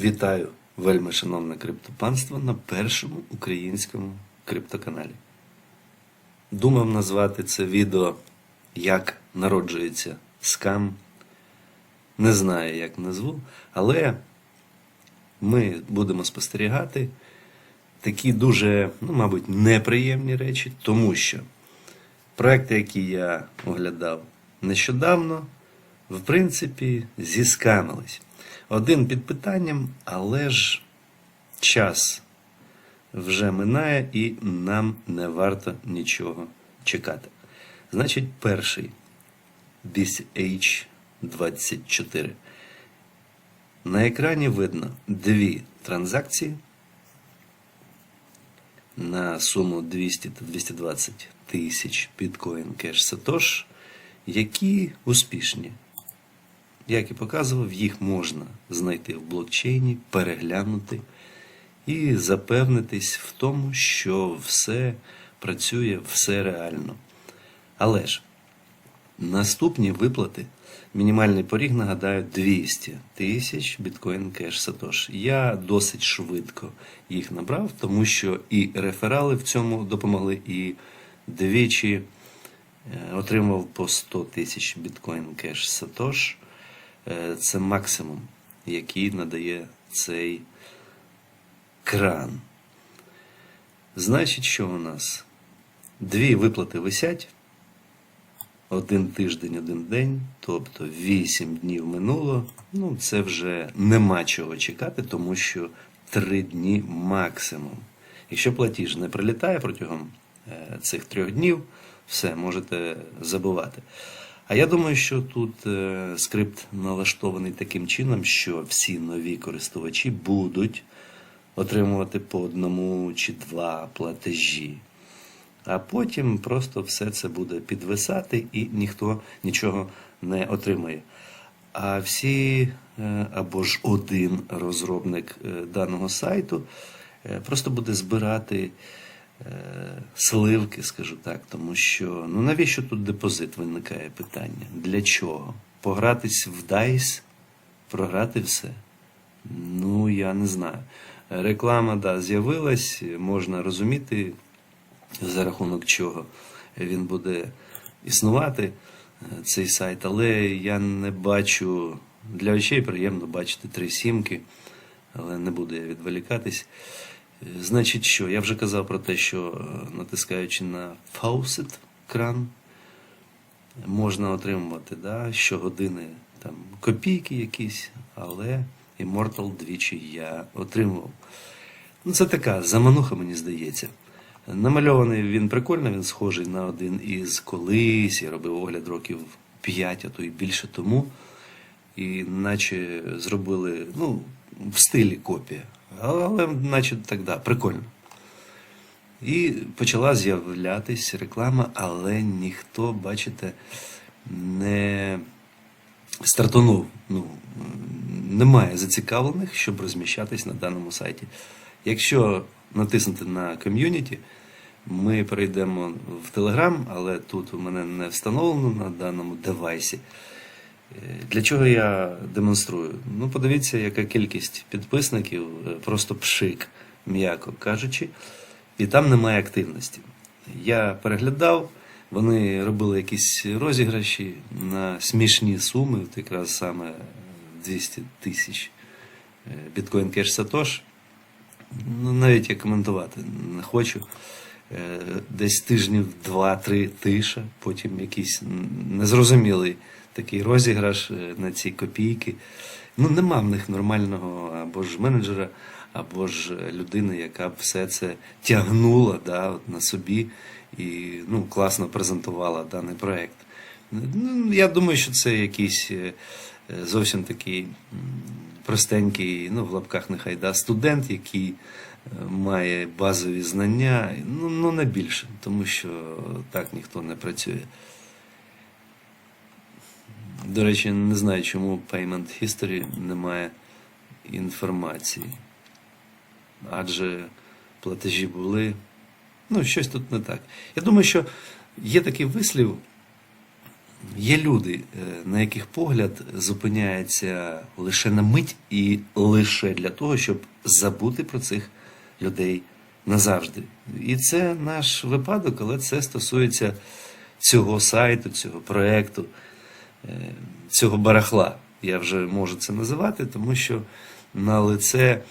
Вітаю, вельми шановне криптопанство на першому українському криптоканалі. Думав назвати це відео Як народжується скам. Не знаю, як назву, але ми будемо спостерігати такі дуже, ну, мабуть, неприємні речі, тому що проекти, які я оглядав нещодавно, в принципі, зіскамились. Один під питанням, але ж час вже минає і нам не варто нічого чекати. Значить, перший BCH24. На екрані видно дві транзакції на суму 200 та 220 тисяч біткоін кеш Сатош, які успішні. Як і показував, їх можна знайти в блокчейні, переглянути і запевнитись в тому, що все працює, все реально. Але ж наступні виплати, мінімальний поріг, нагадаю, 200 тисяч біткоін кеш Сатош. Я досить швидко їх набрав, тому що і реферали в цьому допомогли, і двічі е, отримав по 100 тисяч біткоін кеш Сатош. Е, Це максимум, який надає цей кран. Значить, що у нас? Дві виплати висять. Один тиждень, один день, тобто 8 днів минуло. Ну, це вже нема чого чекати, тому що 3 дні максимум. Якщо платіж не прилітає протягом е, цих трьох днів, все, можете забувати. А я думаю, що тут е, скрипт налаштований таким чином, що всі нові користувачі будуть отримувати по одному чи два платежі. А потім просто все це буде підвисати і ніхто нічого не отримає. А всі е, або ж один розробник е, даного сайту просто буде збирати сливки, скажу так, тому що ну навіщо тут депозит виникає питання? Для чого? Погратись в DICE, програти все? Ну, я не знаю. Реклама, да, з'явилась, можна розуміти, за рахунок чого він буде існувати, е, цей сайт, але я не бачу. Для очей приємно бачити три сімки, але не буду я відволікатись. Значить, що? Я вже казав про те, що е, натискаючи на Faucet кран, можна отримувати да, щогодини там, копійки якісь, але Immortal двічі я отримував. Ну, це така замануха, мені здається. Намальований він прикольно, він схожий на один із колись. Я робив огляд років 5, а то і більше тому. І наче зробили, ну, в стилі копія. Але, наче так, да, прикольно. І почала з'являтись реклама, але ніхто, бачите, не стартанув. Ну, немає зацікавлених, щоб розміщатись на даному сайті. Якщо натиснути на ком'юніті, ми перейдемо в Telegram, але тут у мене не встановлено на даному девайсі. Е, Для чого я демонструю? Ну, подивіться, яка кількість підписників, е, просто пшик, м'яко кажучи, і там немає активності. Я переглядав, вони робили якісь розіграші на смішні суми, от якраз саме 200 тисяч е, біткоін кеш Сатош. Ну, навіть я коментувати не хочу. Е, Десь тижнів два-три тиша, потім якийсь незрозумілий такий розіграш е, на ці копійки. Ну, нема в них нормального або ж менеджера, або ж людини, яка б все це тягнула да, от на собі і ну, класно презентувала даний проект. Ну, я думаю, що це якийсь е, зовсім такий простенький, ну, в лапках нехай да, студент, який е, має базові знання, ну, ну не більше, тому що так ніхто не працює. До речі, не знаю, чому Payment History немає інформації. Адже платежі були. Ну, щось тут не так. Я думаю, що є такий вислів, Є люди, е, на яких погляд зупиняється лише на мить і лише для того, щоб забути про цих людей назавжди. І це наш випадок, але це стосується цього сайту, цього проекту, е, цього барахла. Я вже можу це називати, тому що на лице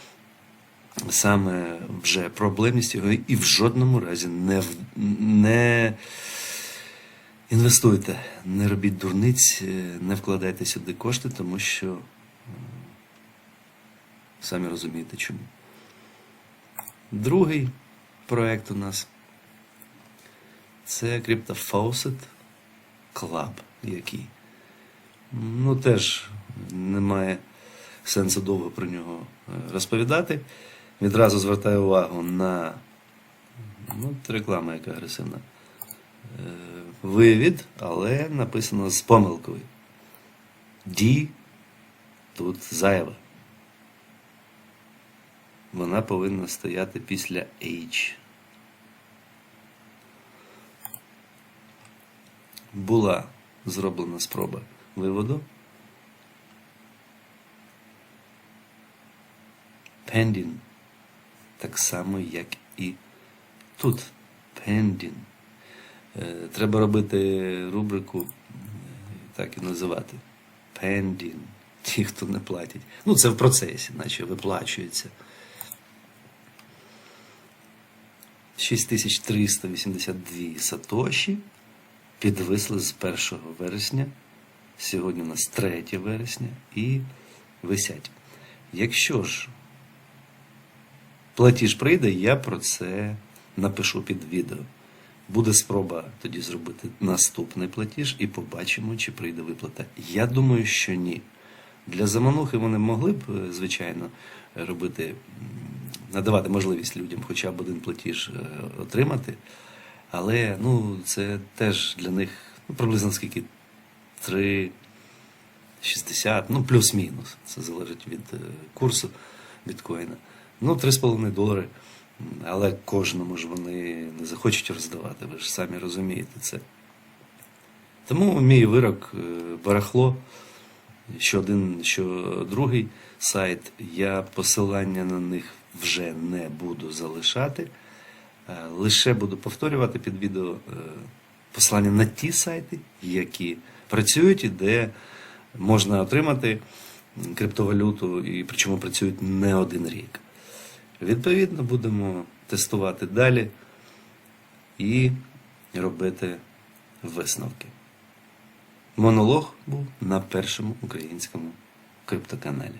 саме вже проблемність його і в жодному разі не, не інвестуйте, не робіть дурниць, е, не вкладайте сюди кошти, тому що самі розумієте чому. Другий проект у нас це CryptoFaucet Club, який. Ну, теж немає сенсу довго про нього е, розповідати. Відразу звертаю увагу на ну, реклама, яка агресивна. Е, Вивід, але написано з помилкою. D тут зайва. Вона повинна стояти після H. Була зроблена спроба виводу. Pending. Так само, як і тут. Е, Треба робити рубрику, е, так і називати. Pending. Ті, хто не платять. Ну, це в процесі, наче виплачується. 6382 сатоші підвисли з 1 вересня. Сьогодні у нас 3 вересня і висять. Якщо ж платіж прийде, я про це напишу під відео. Буде спроба тоді зробити наступний платіж і побачимо, чи прийде виплата. Я думаю, що ні. Для заманухи вони могли б, е, звичайно, робити, надавати можливість людям хоча б один платіж е, отримати. Але ну, це теж для них ну, приблизно скільки 3,60, ну плюс-мінус. Це залежить від е, курсу біткоїна. Ну, 3,5 долари. Але кожному ж вони не захочуть роздавати, ви ж самі розумієте це. Тому мій вирок е, барахло, що один, що другий сайт, я посилання на них вже не буду залишати. Е, Лише буду повторювати під відео посилання на ті сайти, які працюють і де можна отримати криптовалюту, і причому працюють не один рік. Відповідно, будемо тестувати далі і робити висновки. Монолог був на першому українському криптоканалі.